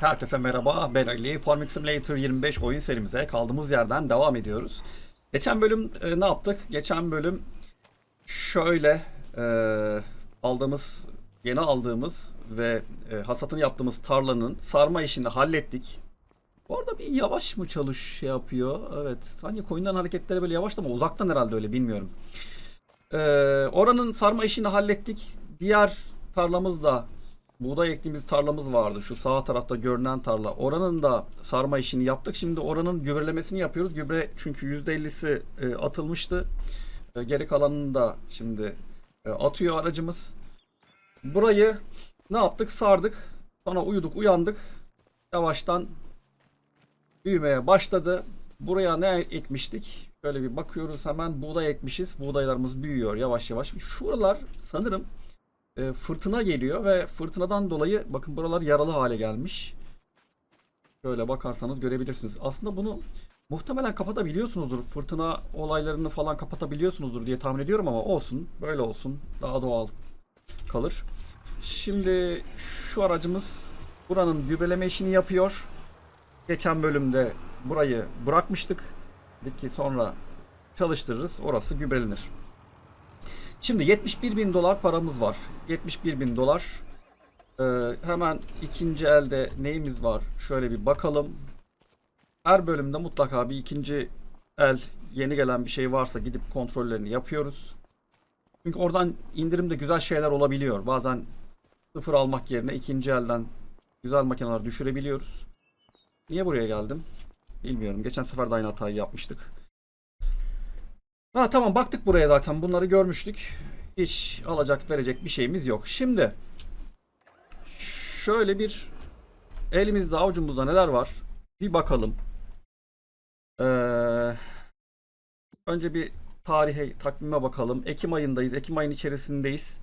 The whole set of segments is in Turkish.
Herkese merhaba, ben Ali. Farming Simulator 25 oyun serimize kaldığımız yerden devam ediyoruz. Geçen bölüm e, ne yaptık? Geçen bölüm şöyle e, aldığımız, yeni aldığımız ve e, hasatını yaptığımız tarlanın sarma işini hallettik. Bu arada bir yavaş mı çalış yapıyor? Evet, sanki koyundan hareketleri böyle yavaş ama uzaktan herhalde öyle bilmiyorum. E, oranın sarma işini hallettik. Diğer tarlamız da buğday ektiğimiz tarlamız vardı. Şu sağ tarafta görünen tarla. Oranın da sarma işini yaptık. Şimdi oranın gübrelemesini yapıyoruz. Gübre çünkü %50'si e, atılmıştı. E, geri kalanını da şimdi e, atıyor aracımız. Burayı ne yaptık? Sardık. Sonra uyuduk, uyandık. Yavaştan büyümeye başladı. Buraya ne ekmiştik? Şöyle bir bakıyoruz hemen buğday ekmişiz. Buğdaylarımız büyüyor yavaş yavaş. Şuralar sanırım e, fırtına geliyor ve fırtınadan dolayı bakın buralar yaralı hale gelmiş. Şöyle bakarsanız görebilirsiniz. Aslında bunu muhtemelen kapatabiliyorsunuzdur. Fırtına olaylarını falan kapatabiliyorsunuzdur diye tahmin ediyorum ama olsun. Böyle olsun. Daha doğal kalır. Şimdi şu aracımız buranın gübreleme işini yapıyor. Geçen bölümde burayı bırakmıştık. Dedik ki sonra çalıştırırız. Orası gübrelenir. Şimdi 71 bin dolar paramız var. 71 bin dolar. Ee, hemen ikinci elde neyimiz var? Şöyle bir bakalım. Her bölümde mutlaka bir ikinci el yeni gelen bir şey varsa gidip kontrollerini yapıyoruz. Çünkü oradan indirimde güzel şeyler olabiliyor. Bazen sıfır almak yerine ikinci elden güzel makineler düşürebiliyoruz. Niye buraya geldim? Bilmiyorum. Geçen sefer de aynı hatayı yapmıştık. Ha tamam baktık buraya zaten. Bunları görmüştük. Hiç alacak verecek bir şeyimiz yok. Şimdi şöyle bir elimizde avucumuzda neler var? Bir bakalım. Ee, önce bir tarihe takvime bakalım. Ekim ayındayız. Ekim ayının içerisindeyiz.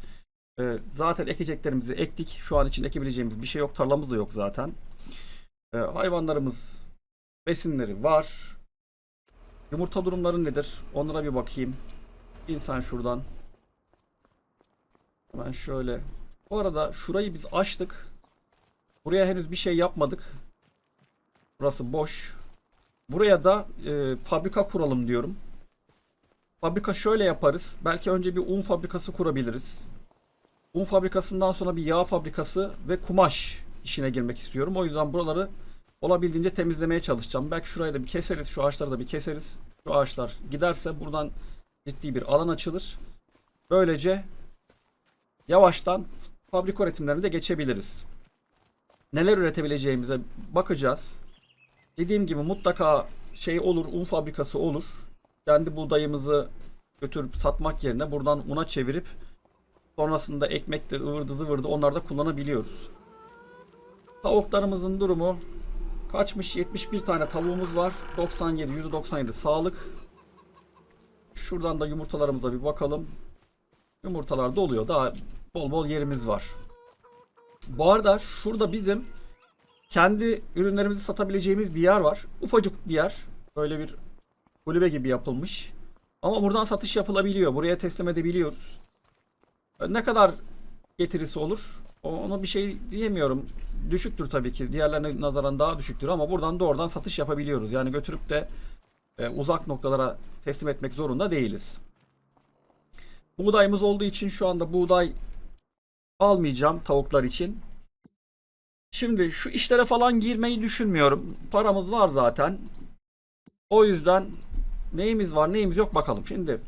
Ee, zaten ekeceklerimizi ektik. Şu an için ekebileceğimiz bir şey yok. Tarlamız da yok zaten. Ee, hayvanlarımız besinleri var. Yumurta durumları nedir? Onlara bir bakayım. İnsan şuradan. Hemen şöyle. Bu arada şurayı biz açtık. Buraya henüz bir şey yapmadık. Burası boş. Buraya da e, fabrika kuralım diyorum. Fabrika şöyle yaparız. Belki önce bir un fabrikası kurabiliriz. Un fabrikasından sonra bir yağ fabrikası ve kumaş işine girmek istiyorum. O yüzden buraları olabildiğince temizlemeye çalışacağım. Belki şurayı da bir keseriz. Şu ağaçları da bir keseriz. Şu ağaçlar giderse buradan ciddi bir alan açılır. Böylece yavaştan fabrika üretimlerine de geçebiliriz. Neler üretebileceğimize bakacağız. Dediğim gibi mutlaka şey olur, un fabrikası olur. Kendi buğdayımızı götürüp satmak yerine buradan una çevirip sonrasında ekmektir, ıvırdı zıvırdı onları da kullanabiliyoruz. Tavuklarımızın durumu kaçmış? 71 tane tavuğumuz var. 97, 197 sağlık. Şuradan da yumurtalarımıza bir bakalım. Yumurtalar doluyor. Daha bol bol yerimiz var. Bu arada şurada bizim kendi ürünlerimizi satabileceğimiz bir yer var. Ufacık bir yer. Böyle bir kulübe gibi yapılmış. Ama buradan satış yapılabiliyor. Buraya teslim edebiliyoruz. Ne kadar getirisi olur? Ona bir şey diyemiyorum. Düşüktür tabii ki. Diğerlerine nazaran daha düşüktür ama buradan doğrudan satış yapabiliyoruz. Yani götürüp de e, uzak noktalara teslim etmek zorunda değiliz. Buğdayımız olduğu için şu anda buğday almayacağım tavuklar için. Şimdi şu işlere falan girmeyi düşünmüyorum. Paramız var zaten. O yüzden neyimiz var neyimiz yok bakalım. Şimdi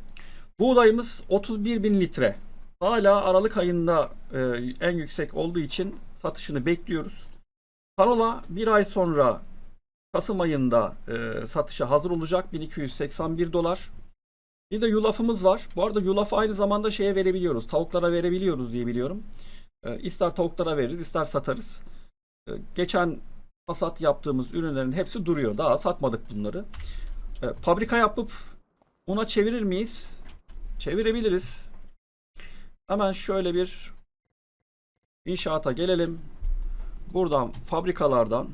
buğdayımız 31 bin litre. Hala Aralık ayında e, en yüksek olduğu için satışını bekliyoruz. Parola bir ay sonra Kasım ayında e, satışa hazır olacak 1281 dolar. Bir de yulafımız var. Bu arada yulafı aynı zamanda şeye verebiliyoruz. Tavuklara verebiliyoruz diye biliyorum. E, ister tavuklara veririz ister satarız. E, geçen hasat yaptığımız ürünlerin hepsi duruyor. Daha satmadık bunları. E, fabrika yapıp una çevirir miyiz? Çevirebiliriz. Hemen şöyle bir inşaata gelelim. Buradan fabrikalardan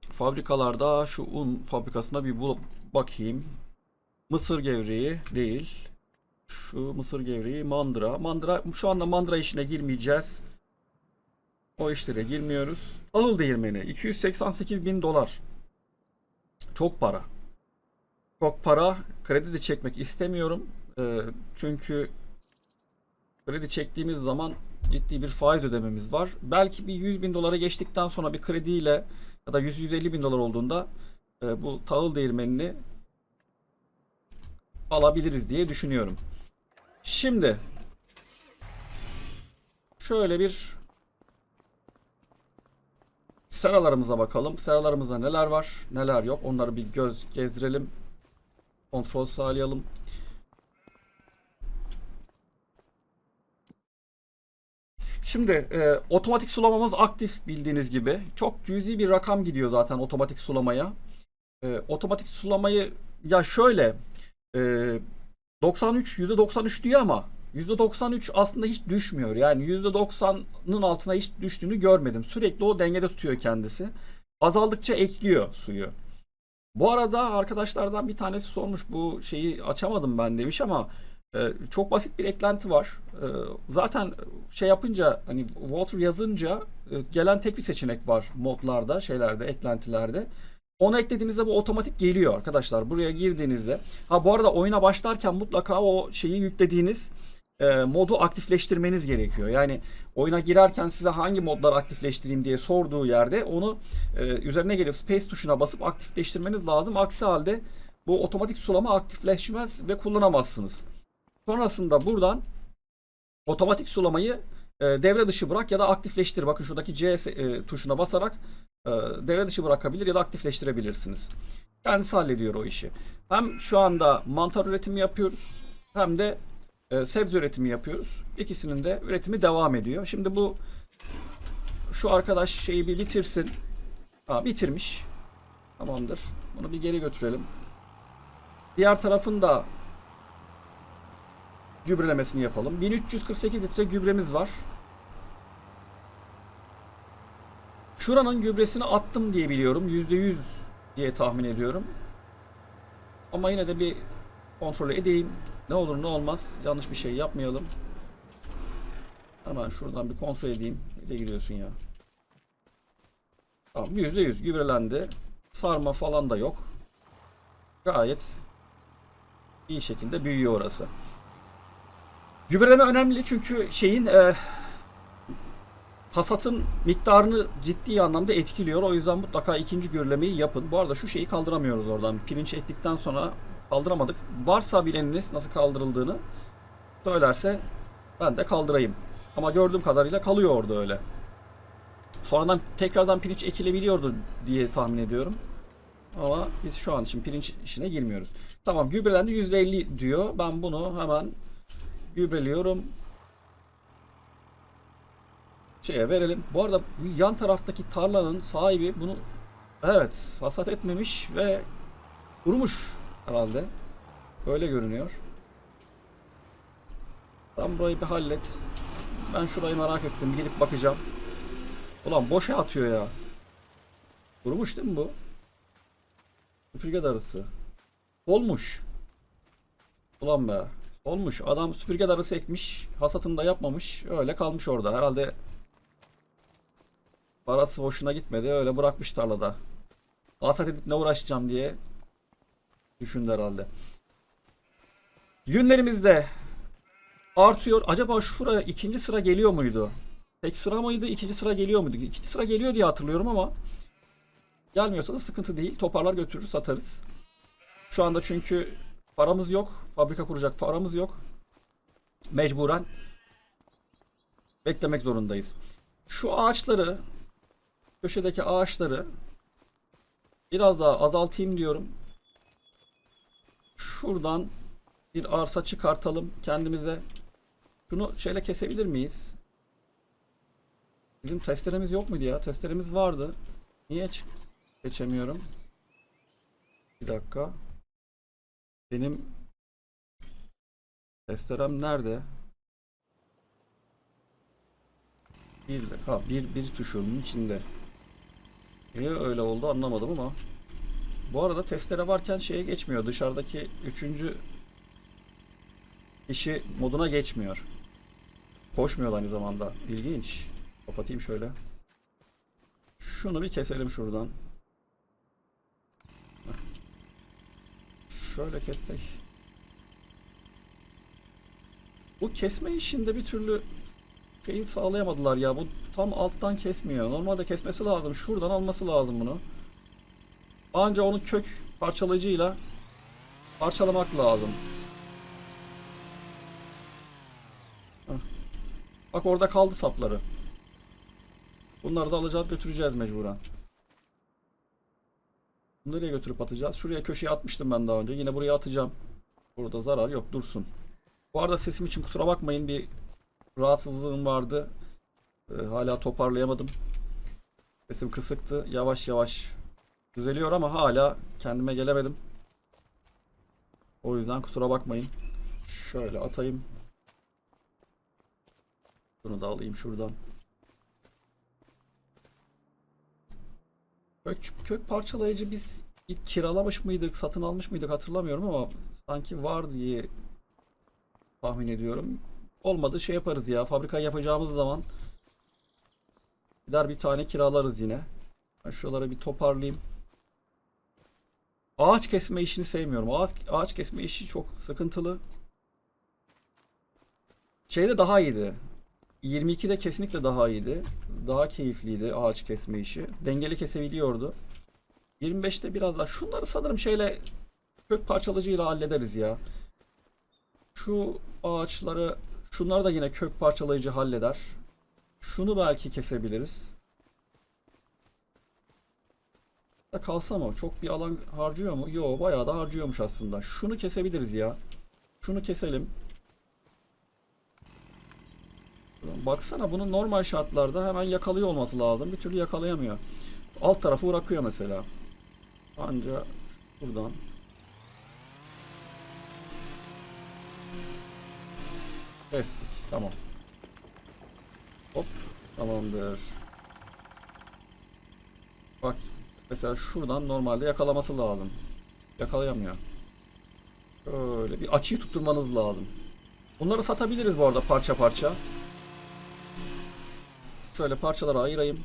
fabrikalarda şu un fabrikasına bir bul- bakayım. Mısır gevreği değil. Şu mısır gevreği mandıra. Mandıra şu anda mandıra işine girmeyeceğiz. O işlere girmiyoruz. Ağıl değirmeni 288 bin dolar. Çok para. Çok para. Kredi de çekmek istemiyorum. Ee, çünkü kredi çektiğimiz zaman ciddi bir faiz ödememiz var. Belki bir 100 bin dolara geçtikten sonra bir krediyle ya da 100-150 bin dolar olduğunda e, bu tahıl değirmenini alabiliriz diye düşünüyorum. Şimdi şöyle bir seralarımıza bakalım. Seralarımızda neler var, neler yok. Onları bir göz gezdirelim. Kontrol sağlayalım. Şimdi e, otomatik sulamamız aktif bildiğiniz gibi. Çok cüzi bir rakam gidiyor zaten otomatik sulamaya. E, otomatik sulamayı ya şöyle e, 93 %93 diyor ama %93 aslında hiç düşmüyor. Yani %90'ın altına hiç düştüğünü görmedim. Sürekli o dengede tutuyor kendisi. Azaldıkça ekliyor suyu. Bu arada arkadaşlardan bir tanesi sormuş bu şeyi açamadım ben demiş ama çok basit bir eklenti var. E, zaten şey yapınca hani water yazınca e, gelen tek bir seçenek var modlarda, şeylerde, eklentilerde. Onu eklediğinizde bu otomatik geliyor arkadaşlar. Buraya girdiğinizde. Ha bu arada oyuna başlarken mutlaka o şeyi yüklediğiniz e, modu aktifleştirmeniz gerekiyor. Yani oyuna girerken size hangi modları aktifleştireyim diye sorduğu yerde onu e, üzerine gelip space tuşuna basıp aktifleştirmeniz lazım. Aksi halde bu otomatik sulama aktifleşmez ve kullanamazsınız. Sonrasında buradan otomatik sulamayı e, devre dışı bırak ya da aktifleştir. Bakın şuradaki C e, tuşuna basarak e, devre dışı bırakabilir ya da aktifleştirebilirsiniz. Kendisi hallediyor o işi. Hem şu anda mantar üretimi yapıyoruz hem de e, sebze üretimi yapıyoruz. İkisinin de üretimi devam ediyor. Şimdi bu şu arkadaş şeyi bir bitirsin. Ha, bitirmiş. Tamamdır. Bunu bir geri götürelim. Diğer tarafın da gübrelemesini yapalım. 1348 litre gübremiz var. Şuranın gübresini attım diye biliyorum. %100 diye tahmin ediyorum. Ama yine de bir kontrol edeyim. Ne olur ne olmaz. Yanlış bir şey yapmayalım. Hemen şuradan bir kontrol edeyim. Nereye gidiyorsun ya? Tamam %100 gübrelendi. Sarma falan da yok. Gayet iyi şekilde büyüyor orası. Gübreleme önemli çünkü şeyin e, hasatın miktarını ciddi anlamda etkiliyor. O yüzden mutlaka ikinci gübrelemeyi yapın. Bu arada şu şeyi kaldıramıyoruz oradan. Pirinç ektikten sonra kaldıramadık. Varsa bileniniz nasıl kaldırıldığını söylerse ben de kaldırayım. Ama gördüğüm kadarıyla kalıyor orada öyle. Sonradan tekrardan pirinç ekilebiliyordu diye tahmin ediyorum. Ama biz şu an için pirinç işine girmiyoruz. Tamam gübrelendi %50 diyor. Ben bunu hemen gübreliyorum. Şeye verelim. Bu arada yan taraftaki tarlanın sahibi bunu evet hasat etmemiş ve kurumuş herhalde. Öyle görünüyor. Tam burayı bir hallet. Ben şurayı merak ettim. Gelip bakacağım. Ulan boşa atıyor ya. Kurumuş değil mi bu? Süpürge darısı. Olmuş. Ulan be. Olmuş. Adam süpürge darısı ekmiş. Hasatını da yapmamış. Öyle kalmış orada. Herhalde parası hoşuna gitmedi. Öyle bırakmış tarlada. Hasat edip ne uğraşacağım diye düşündü herhalde. Günlerimizde artıyor. Acaba şuraya ikinci sıra geliyor muydu? Tek sıra mıydı? ikinci sıra geliyor muydu? İkinci sıra geliyor diye hatırlıyorum ama gelmiyorsa da sıkıntı değil. Toparlar götürür satarız. Şu anda çünkü paramız yok. Fabrika kuracak paramız yok. Mecburen beklemek zorundayız. Şu ağaçları köşedeki ağaçları biraz daha azaltayım diyorum. Şuradan bir arsa çıkartalım kendimize. Şunu şeyle kesebilir miyiz? Bizim testeremiz yok muydu ya? Testeremiz vardı. Niye çık geçemiyorum? Bir dakika. Benim testerem nerede? Bir, ha, bir, bir tuşunun içinde. Niye öyle oldu anlamadım ama. Bu arada testere varken şeye geçmiyor. Dışarıdaki üçüncü kişi moduna geçmiyor. Koşmuyor aynı zamanda. İlginç. Kapatayım şöyle. Şunu bir keselim şuradan. Heh. Şöyle kessek. Bu kesme işinde bir türlü şeyi sağlayamadılar ya. Bu tam alttan kesmiyor. Normalde kesmesi lazım. Şuradan alması lazım bunu. Anca onu kök parçalayıcıyla parçalamak lazım. Bak orada kaldı sapları. Bunları da alacağız götüreceğiz mecburen. Nereye götürüp atacağız? Şuraya köşeye atmıştım ben daha önce. Yine buraya atacağım. Burada zarar yok dursun. Bu arada sesim için kusura bakmayın bir rahatsızlığım vardı. Ee, hala toparlayamadım. Sesim kısıktı. Yavaş yavaş düzeliyor ama hala kendime gelemedim. O yüzden kusura bakmayın. Şöyle atayım. Bunu da alayım şuradan. Kök, kök parçalayıcı biz ilk kiralamış mıydık, satın almış mıydık hatırlamıyorum ama sanki var diye tahmin ediyorum. Olmadı şey yaparız ya. Fabrika yapacağımız zaman gider bir tane kiralarız yine. Ben şuraları bir toparlayayım. Ağaç kesme işini sevmiyorum. Ağaç, ağaç kesme işi çok sıkıntılı. Şeyde daha iyiydi. 22'de kesinlikle daha iyiydi. Daha keyifliydi ağaç kesme işi. Dengeli kesebiliyordu. 25'te biraz daha. Şunları sanırım şeyle kök parçalayıcıyla hallederiz ya. Şu ağaçları şunları da yine kök parçalayıcı halleder. Şunu belki kesebiliriz. Kalsa mı? Çok bir alan harcıyor mu? Yo bayağı da harcıyormuş aslında. Şunu kesebiliriz ya. Şunu keselim. Baksana bunun normal şartlarda hemen yakalıyor olması lazım. Bir türlü yakalayamıyor. Alt tarafı bırakıyor mesela. Anca buradan. Kestik. Tamam. Hop. Tamamdır. Bak. Mesela şuradan normalde yakalaması lazım. Yakalayamıyor. Böyle bir açıyı tutturmanız lazım. Bunları satabiliriz bu arada parça parça. Şöyle parçalara ayırayım.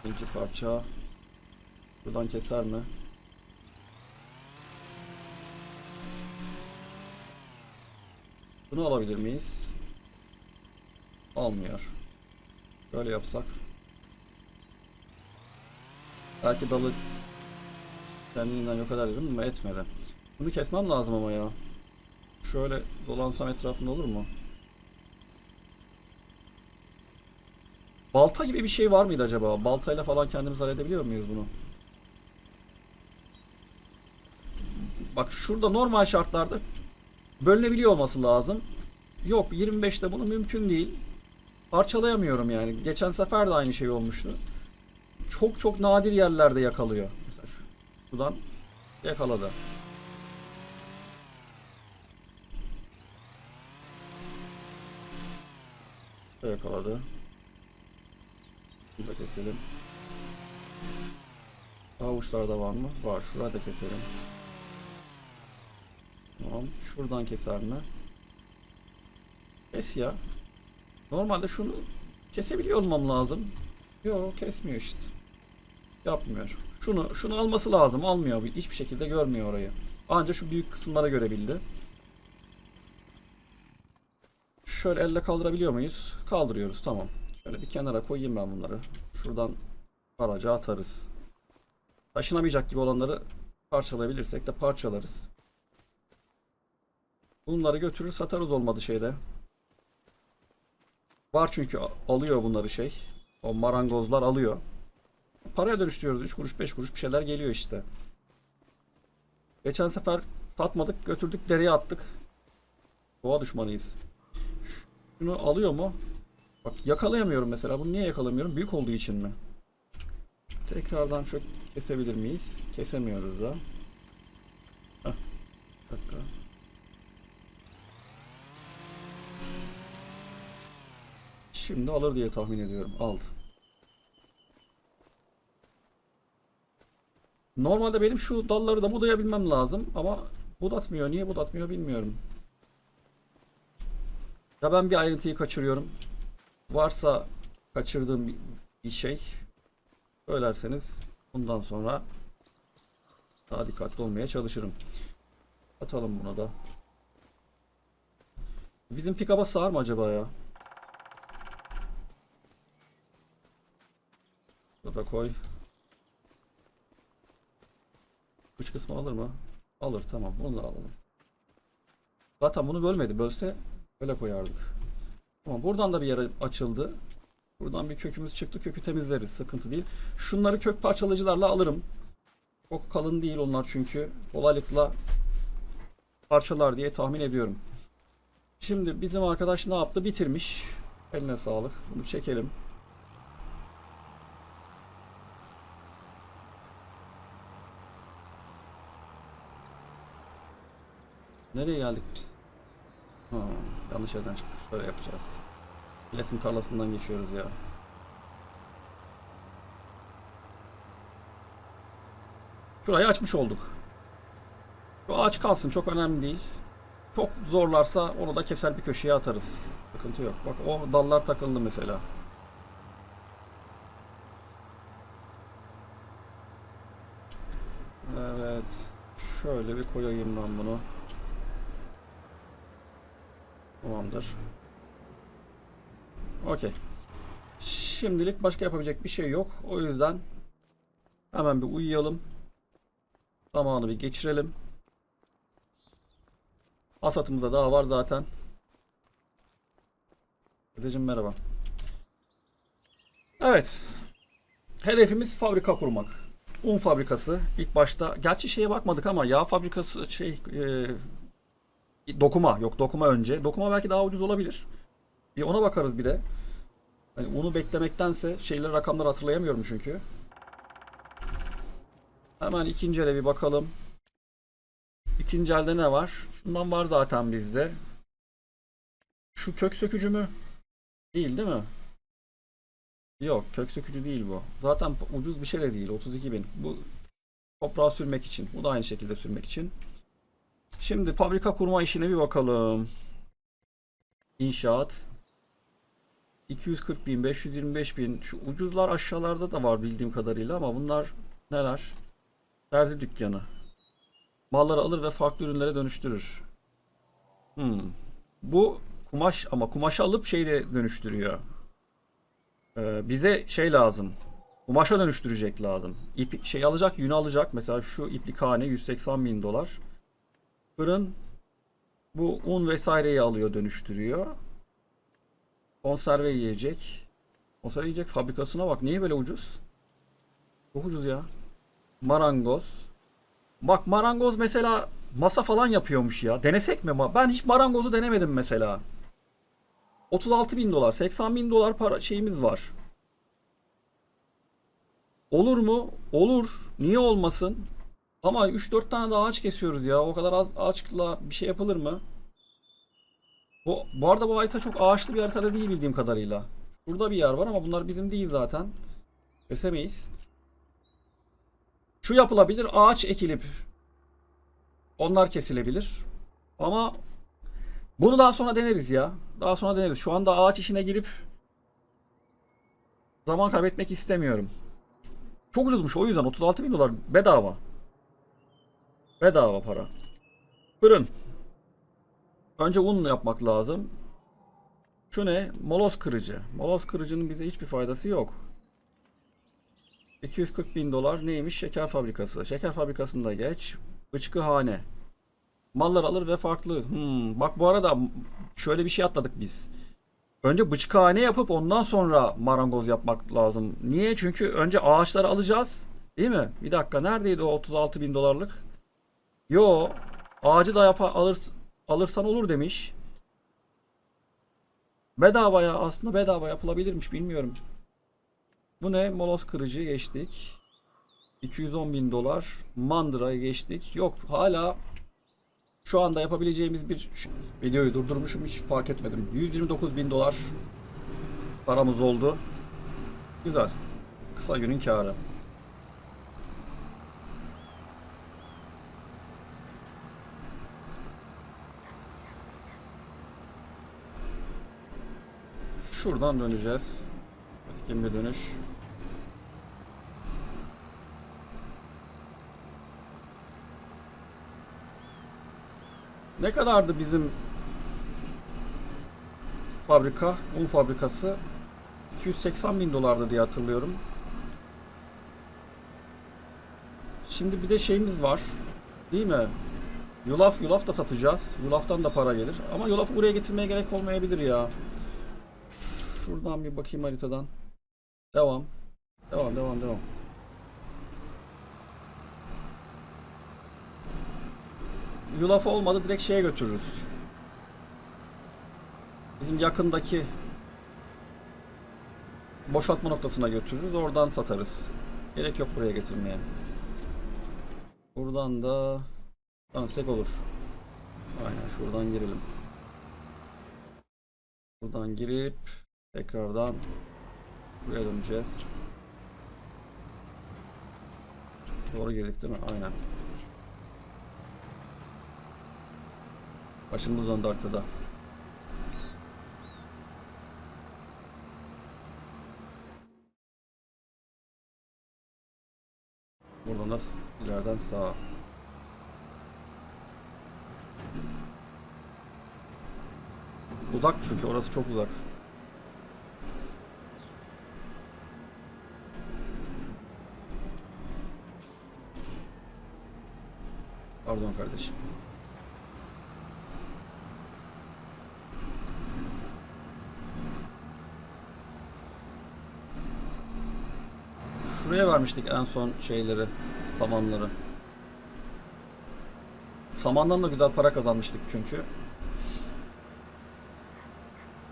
İkinci parça. Buradan keser mi? Bunu alabilir miyiz? Almıyor. Böyle yapsak. Belki dalı kendinden yok eder dedim ama etmedi. Bunu kesmem lazım ama ya. Şöyle dolansam etrafında olur mu? Balta gibi bir şey var mıydı acaba? Baltayla falan kendimiz halledebiliyor muyuz bunu? Bak şurada normal şartlarda bölünebiliyor olması lazım. Yok 25'te bunu mümkün değil. Parçalayamıyorum yani. Geçen sefer de aynı şey olmuştu. Çok çok nadir yerlerde yakalıyor. Mesela şu, şuradan yakaladı. Da yakaladı. Bunu da keselim. Avuçlarda var mı? Var. Şurayı da keselim. Tamam. Şuradan keser mi? Kes ya. Normalde şunu kesebiliyor olmam lazım. Yok kesmiyor işte. Yapmıyor. Şunu şunu alması lazım. Almıyor. Hiçbir şekilde görmüyor orayı. Anca şu büyük kısımlara görebildi. Şöyle elle kaldırabiliyor muyuz? Kaldırıyoruz. Tamam. Şöyle bir kenara koyayım ben bunları. Şuradan araca atarız. Taşınamayacak gibi olanları parçalayabilirsek de parçalarız. Bunları götürür satarız olmadı şeyde. Var çünkü alıyor bunları şey. O marangozlar alıyor. Paraya dönüştürüyoruz. 3 kuruş 5 kuruş bir şeyler geliyor işte. Geçen sefer satmadık götürdük dereye attık. Doğa düşmanıyız. Şunu alıyor mu? Bak yakalayamıyorum mesela. Bunu niye yakalamıyorum? Büyük olduğu için mi? Tekrardan çok kesebilir miyiz? Kesemiyoruz da. Heh. Dakika. Şimdi alır diye tahmin ediyorum. Aldı. Normalde benim şu dalları da budayabilmem lazım ama budatmıyor. Niye budatmıyor bilmiyorum. Ya ben bir ayrıntıyı kaçırıyorum. Varsa kaçırdığım bir, şey söylerseniz bundan sonra daha dikkatli olmaya çalışırım. Atalım buna da. Bizim pick-up'a sığar mı acaba ya? Burada koy. Uç kısmı alır mı? Alır tamam bunu da alalım. Zaten bunu bölmedi. Bölse böyle koyardık. Tamam buradan da bir yere açıldı. Buradan bir kökümüz çıktı. Kökü temizleriz. Sıkıntı değil. Şunları kök parçalayıcılarla alırım. Çok kalın değil onlar çünkü. Kolaylıkla parçalar diye tahmin ediyorum. Şimdi bizim arkadaş ne yaptı? Bitirmiş. Eline sağlık. Bunu çekelim. Nereye geldik biz? Ha, yanlış yerden çıktık. Şöyle yapacağız. Milletin tarlasından geçiyoruz ya. Şurayı açmış olduk. Şu ağaç kalsın çok önemli değil. Çok zorlarsa onu da keser bir köşeye atarız. Sıkıntı yok. Bak o dallar takıldı mesela. Evet. Şöyle bir koyayım ben bunu. Tamamdır. Okey. Şimdilik başka yapabilecek bir şey yok. O yüzden hemen bir uyuyalım. Zamanı bir geçirelim. Hasatımızda daha var zaten. Dedeciğim merhaba. Evet. Hedefimiz fabrika kurmak. Un fabrikası. İlk başta gerçi şeye bakmadık ama yağ fabrikası şey e, dokuma yok dokuma önce. Dokuma belki daha ucuz olabilir. Bir ona bakarız bir de. Hani unu beklemektense şeyleri rakamları hatırlayamıyorum çünkü. Hemen ikinci ele bir bakalım. İkinci elde ne var? Şundan var zaten bizde. Şu kök sökücü mü? Değil değil mi? Yok kök sökücü değil bu. Zaten ucuz bir şey de değil. 32 bin. Bu toprağı sürmek için. Bu da aynı şekilde sürmek için. Şimdi fabrika kurma işine bir bakalım. İnşaat. 240 bin, 525 bin. Şu ucuzlar aşağılarda da var bildiğim kadarıyla ama bunlar neler? Terzi dükkanı. Malları alır ve farklı ürünlere dönüştürür. Hmm. Bu kumaş ama kumaşı alıp şeyle dönüştürüyor. Ee, bize şey lazım. Kumaşa dönüştürecek lazım. İp, şey alacak, yünü alacak. Mesela şu iplikhane 180 bin dolar. Fırın bu un vesaireyi alıyor, dönüştürüyor. Konserve yiyecek. Konserve yiyecek fabrikasına bak. Niye böyle ucuz? Çok ucuz ya. Marangoz. Bak marangoz mesela masa falan yapıyormuş ya. Denesek mi? Ben hiç marangozu denemedim mesela. 36 bin dolar, 80 bin dolar para şeyimiz var. Olur mu? Olur. Niye olmasın? Ama 3-4 tane daha ağaç kesiyoruz ya. O kadar az ağaçla bir şey yapılır mı? Bu, bu arada bu harita çok ağaçlı bir haritada değil bildiğim kadarıyla. Burada bir yer var ama bunlar bizim değil zaten. Kesemeyiz. Şu yapılabilir. Ağaç ekilip onlar kesilebilir. Ama bunu daha sonra deneriz ya. Daha sonra deneriz. Şu anda ağaç işine girip zaman kaybetmek istemiyorum. Çok ucuzmuş o yüzden 36 bin dolar bedava. Bedava para. Fırın. Önce un yapmak lazım. Şu ne? Moloz kırıcı. Moloz kırıcının bize hiçbir faydası yok. 240 bin dolar neymiş? Şeker fabrikası. Şeker fabrikasında geç. Bıçkıhane. Mallar alır ve farklı. Hmm. Bak bu arada şöyle bir şey atladık biz. Önce bıçkıhane yapıp ondan sonra marangoz yapmak lazım. Niye? Çünkü önce ağaçları alacağız. Değil mi? Bir dakika neredeydi o 36 bin dolarlık? Yo. Ağacı da yap alır, alırsan olur demiş. Bedavaya aslında bedava yapılabilirmiş bilmiyorum. Bu ne? Moloz kırıcı geçtik. 210 bin dolar. Mandıra'yı geçtik. Yok hala şu anda yapabileceğimiz bir videoyu durdurmuşum hiç fark etmedim. 129 bin dolar paramız oldu. Güzel. Kısa günün karı. Şuradan döneceğiz. Keskin bir dönüş. Ne kadardı bizim fabrika, un fabrikası? 280 bin dolardı diye hatırlıyorum. Şimdi bir de şeyimiz var. Değil mi? Yulaf, yulaf da satacağız. Yulaftan da para gelir. Ama yulafı buraya getirmeye gerek olmayabilir ya. Şuradan bir bakayım haritadan. Devam. Devam, devam, devam. Yulaf olmadı direkt şeye götürürüz. Bizim yakındaki boşaltma noktasına götürürüz. Oradan satarız. Gerek yok buraya getirmeye. Buradan da dönsek olur. Aynen şuradan girelim. Buradan girip tekrardan buraya döneceğiz. Doğru girdik değil mi? Aynen. Başımız döndü haritada. Buradan da ileriden sağa. Uzak çünkü orası çok uzak. Pardon kardeşim. Şuraya vermiştik en son şeyleri, samanları. Samandan da güzel para kazanmıştık çünkü.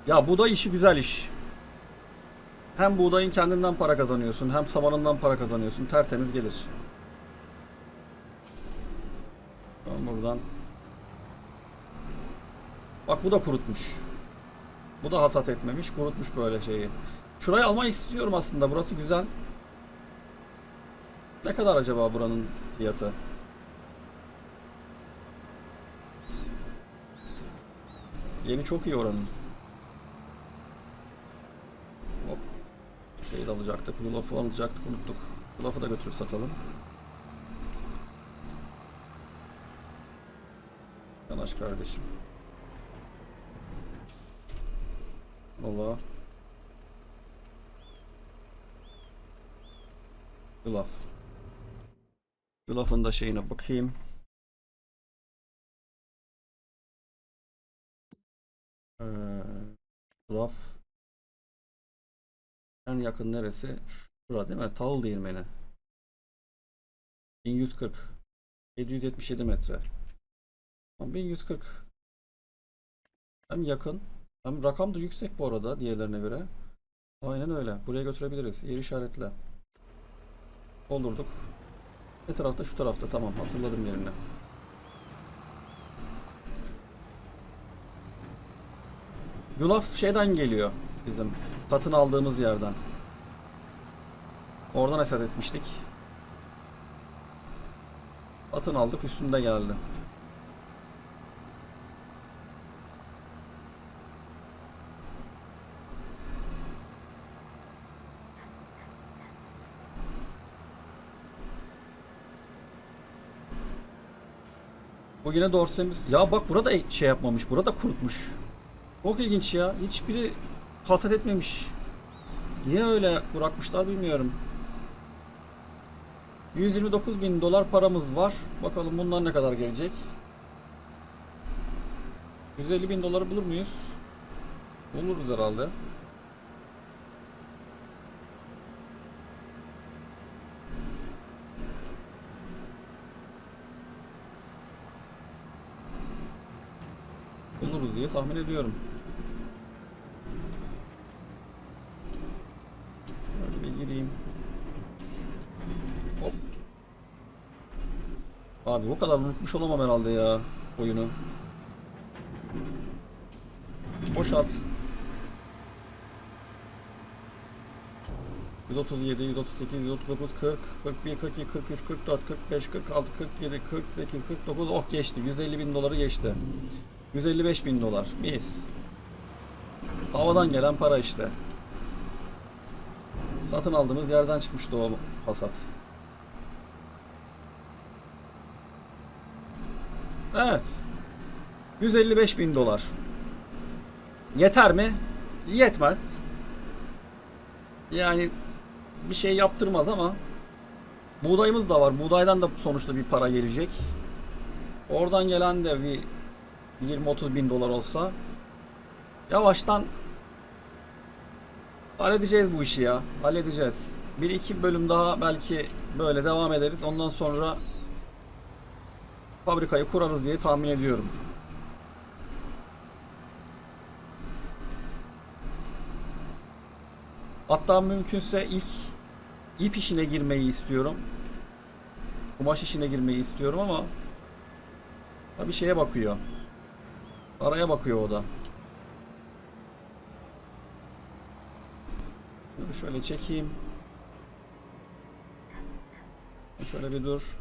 Ya buğday işi güzel iş. Hem buğdayın kendinden para kazanıyorsun, hem samanından para kazanıyorsun. Tertemiz gelir. Ben buradan Bak bu da kurutmuş. Bu da hasat etmemiş, kurutmuş böyle şeyi. Şurayı almayı istiyorum aslında. Burası güzel. Ne kadar acaba buranın fiyatı? Yeni çok iyi oranın. Hop. Şeyi de alacaktık. Yulafı alacaktık unuttuk. Yulafı da götürüp satalım. Yanaş kardeşim. Valla. Yulaf. Yulafın da şeyine bakayım. Ee. En yakın neresi? Şura değil mi? Tağıl değirmeni. 1140. 777 metre. Ama 1140. Hem yakın. Hem rakam da yüksek bu arada diğerlerine göre. Aynen öyle. Buraya götürebiliriz. Yer işaretle. Doldurduk. Ne tarafta? Şu tarafta. Tamam. Hatırladım yerini. Yulaf şeyden geliyor. Bizim satın aldığımız yerden. Oradan esat etmiştik. Satın aldık. Üstünde geldi. Bu yine dorsemiz. Ya bak burada şey yapmamış. Burada kurutmuş. Çok ilginç ya. Hiçbiri hasat etmemiş. Niye öyle bırakmışlar bilmiyorum. 129 bin dolar paramız var. Bakalım bundan ne kadar gelecek. 150 bin doları bulur muyuz? Buluruz herhalde. Buluruz diye tahmin ediyorum. Hadi bir gireyim. Hop. Abi o kadar unutmuş olamam herhalde ya oyunu. Boşalt. 137, 138, 139, 40, 41, 42, 43, 44, 45, 46, 47, 48, 49, oh geçti. 150 bin doları geçti. 155 bin dolar. Mis. Havadan gelen para işte. Satın aldığımız yerden çıkmıştı o hasat. Evet. 155 bin dolar. Yeter mi? Yetmez. Yani bir şey yaptırmaz ama buğdayımız da var. Buğdaydan da sonuçta bir para gelecek. Oradan gelen de bir 20-30 bin dolar olsa yavaştan halledeceğiz bu işi ya. Halledeceğiz. Bir iki bölüm daha belki böyle devam ederiz. Ondan sonra fabrikayı kurarız diye tahmin ediyorum. Hatta mümkünse ilk ip işine girmeyi istiyorum. Kumaş işine girmeyi istiyorum ama tabii şeye bakıyor. Araya bakıyor o da. Şöyle çekeyim. Şöyle bir dur.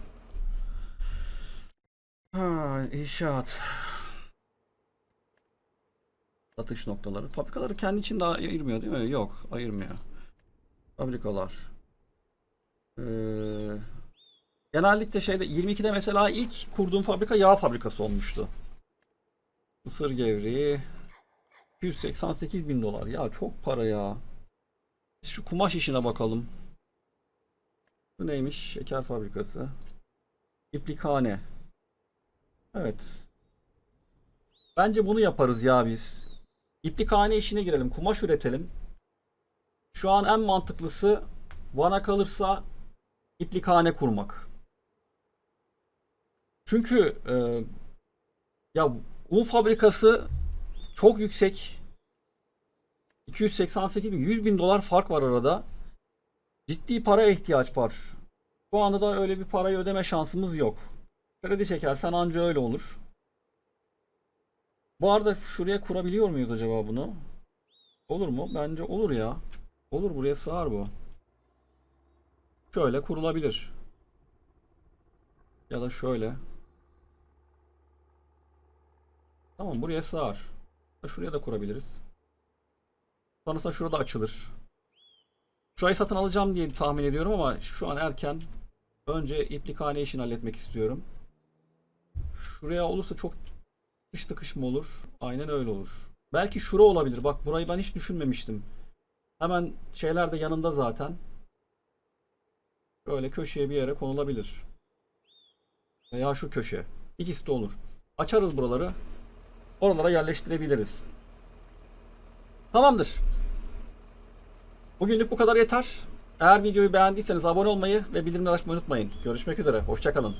Ha, inşaat. Satış noktaları. Fabrikaları kendi içinde ayırmıyor değil mi? Yok, ayırmıyor. Fabrikalar. Ee, genellikle şeyde 22'de mesela ilk kurduğum fabrika yağ fabrikası olmuştu. Mısır gevreği 188 bin dolar. Ya çok para ya. Şu kumaş işine bakalım. Bu neymiş? Şeker fabrikası. İplikhane. Evet. Bence bunu yaparız ya biz. İplikhane işine girelim. Kumaş üretelim. Şu an en mantıklısı bana kalırsa iplikhane kurmak. Çünkü e, ya un fabrikası çok yüksek. 288 bin, 100 bin dolar fark var arada. Ciddi paraya ihtiyaç var. Şu anda da öyle bir parayı ödeme şansımız yok. Kredi çekersen anca öyle olur. Bu arada şuraya kurabiliyor muyuz acaba bunu? Olur mu? Bence olur ya. Olur buraya sığar bu. Şöyle kurulabilir. Ya da şöyle. Tamam buraya sığar. Şuraya da kurabiliriz. Sonrasında şurada açılır. Şurayı satın alacağım diye tahmin ediyorum ama şu an erken. Önce iplikhane işini halletmek istiyorum. Şuraya olursa çok tıkış tıkış olur? Aynen öyle olur. Belki şura olabilir. Bak burayı ben hiç düşünmemiştim. Hemen şeyler de yanında zaten. Böyle köşeye bir yere konulabilir. Veya şu köşe. İkisi de olur. Açarız buraları. Oralara yerleştirebiliriz. Tamamdır. Bugünlük bu kadar yeter. Eğer videoyu beğendiyseniz abone olmayı ve bildirimleri açmayı unutmayın. Görüşmek üzere. Hoşçakalın.